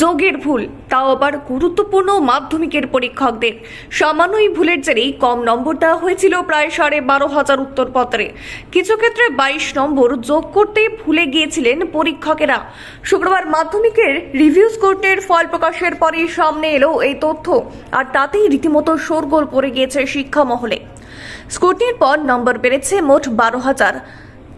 যোগের ভুল, তাও আবার গুরুত্বপূর্ণ মাধ্যমিকের পরীক্ষকদের। সামান্যই ভুলের জেরেই কম নম্বর দেওয়া হয়েছিল প্রায় সাড়ে বারো হাজার উত্তরপত্রে। কিছু ক্ষেত্রে বাইশ নম্বর যোগ করতে ভুলে গিয়েছিলেন পরীক্ষকেরা। শুক্রবার মাধ্যমিকের রিভিউ স্কোরটের ফল প্রকাশের পরই সামনে এলো এই তথ্য, আর তাতেই রীতিমতো শোরগোল পড়ে গিয়েছে শিক্ষা মহলে। স্কুটির পর নম্বর বেড়েছে মোট বারো হাজার।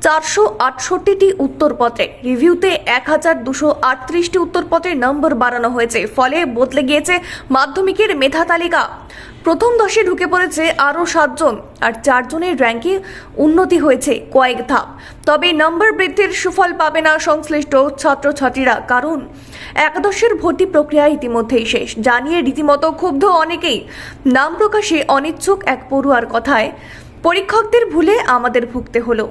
চারশো আটষট্টিটি উত্তরপত্রে। রিভিউতে এক হাজার দুশো আটত্রিশটি উত্তরপত্রের নম্বর বাড়ানো হয়েছে। ফলে বদলে গিয়েছে মাধ্যমিকের মেধা তালিকা। প্রথম দশে ঢুকে পড়েছে আরও সাতজন আর চারজনের র্যাঙ্কে উন্নতি হয়েছে কয়েক ধাপ। তবে নম্বর বৃদ্ধির সুফল পাবে না সংশ্লিষ্ট ছাত্রছাত্রীরা, কারণ একাদশের ভর্তি প্রক্রিয়া ইতিমধ্যেই শেষ। জানিয়ে রীতিমতো ক্ষুব্ধ অনেকেই। নাম প্রকাশে অনিচ্ছুক এক পড়ুয়ার কথায় পরীক্ষকদের ভুলে আমাদের ভুগতে হলো।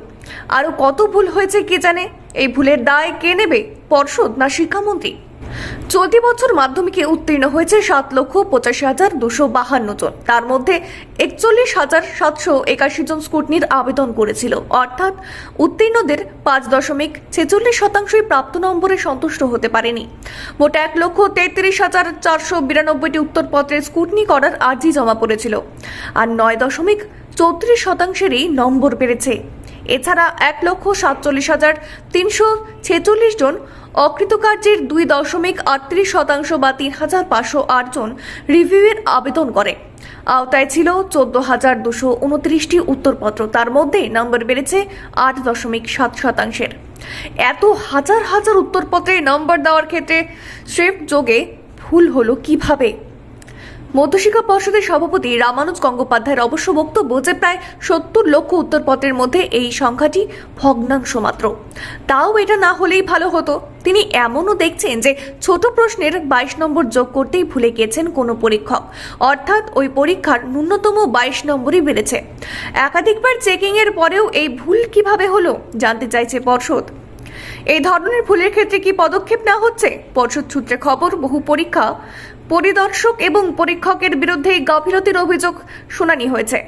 আরও কত ভুল হয়েছে কে জানে? এই ভুলের দায় কে নেবে? পর্ষদ না শিক্ষামন্ত্রী? চলতি বছর মাধ্যমিকে উত্তীর্ণ হয়েছে সাত লক্ষ পঁচাশি হাজার দুশো বাহান্ন জন। তার মধ্যে একচল্লিশ হাজার সাতশো একাশি জন স্কুটনির আবেদন করেছিল। অর্থাৎ উত্তীর্ণদের পাঁচ দশমিক ছেচল্লিশ শতাংশই প্রাপ্ত নম্বরে সন্তুষ্ট হতে পারেনি। মোট এক লক্ষ তেত্রিশ হাজার চারশো বিরানব্বইটি উত্তরপত্রের স্কুটনি করার আর্জি জমা পড়েছিল। আর নয় দশমিক চৌত্রিশ শতাংশেরই নম্বর বেড়েছে। এছাড়া এক লক্ষ সাতচল্লিশ হাজার তিনশো ছেচল্লিশ জন অকৃতকার্যের দুই দশমিক আটত্রিশ শতাংশ বা তিন হাজার পাঁচশো আট জন রিভিউয়ের আবেদন করে। আওতায় ছিল চোদ্দ হাজার দুশো উনত্রিশটি উত্তরপত্র। তার মধ্যে নম্বর বেড়েছে আট দশমিক সাত শতাংশের। এত হাজার হাজার উত্তরপত্রে নম্বর দেওয়ার ক্ষেত্রে স্রেফ যোগে ভুল হলো কীভাবে? মধ্যশিক্ষা পর্ষদের সভাপতি রামানুজ গঙ্গোপাধ্যায়ের অবশ্য বক্তব্য যে প্রায় সত্তর লক্ষ উত্তরপত্রের মধ্যে এই সংখ্যাটি ভগ্নাংশ মাত্র। তাও এটা না হলেই ভালো হতো। তিনি এমনও দেখছেন যে ছোট প্রশ্নের বাইশ নম্বর যোগ করতেই ভুলে গিয়েছেন কোনো পরীক্ষক। অর্থাৎ ওই পরীক্ষার ন্যূনতম বাইশ নম্বরই বেড়েছে। একাধিকবার চেকিং এর পরেও এই ভুল কীভাবে হলো জানতে চাইছে পর্ষদ। এই ধরনের ভুলের ক্ষেত্রে কি পদক্ষেপ নেওয়া হচ্ছে? পর্ষদ সূত্রে খবর, বহু পরীক্ষা, পরিদর্শক এবং পরীক্ষকের বিরুদ্ধে গাফিলতির অভিযোগ শুনানি হয়েছে।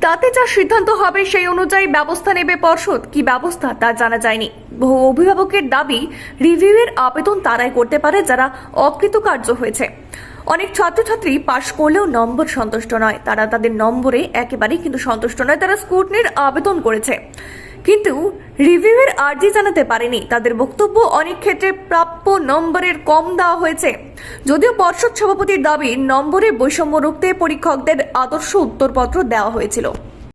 তাতে যা সিদ্ধান্ত হবে সেই অনুযায়ী ব্যবস্থা নেবে পর্ষদ। কি ব্যবস্থা তা জানা যায়নি। বহু অভিভাবকের দাবি, রিভিউয়ের আবেদন তারাই করতে পারে যারা অকৃতকার্য হয়েছে। অনেক ছাত্রছাত্রী পাশ করলেও নম্বর সন্তুষ্ট নয়। তারা তাদের নম্বরে একেবারেই কিন্তু সন্তুষ্ট নয়। তারা স্কুটনির আবেদন করেছে। কিন্তু রিভিউয়ের আর্জি জানাতে পারেনি। তাদের বক্তব্য অনেক ক্ষেত্রে প্রাপ্য নম্বরের কম দেওয়া হয়েছে। যদিও পর্ষদ সভাপতির দাবি নম্বরে বৈষম্য রুখতে পরীক্ষকদের আদর্শ উত্তরপত্র দেওয়া হয়েছিল।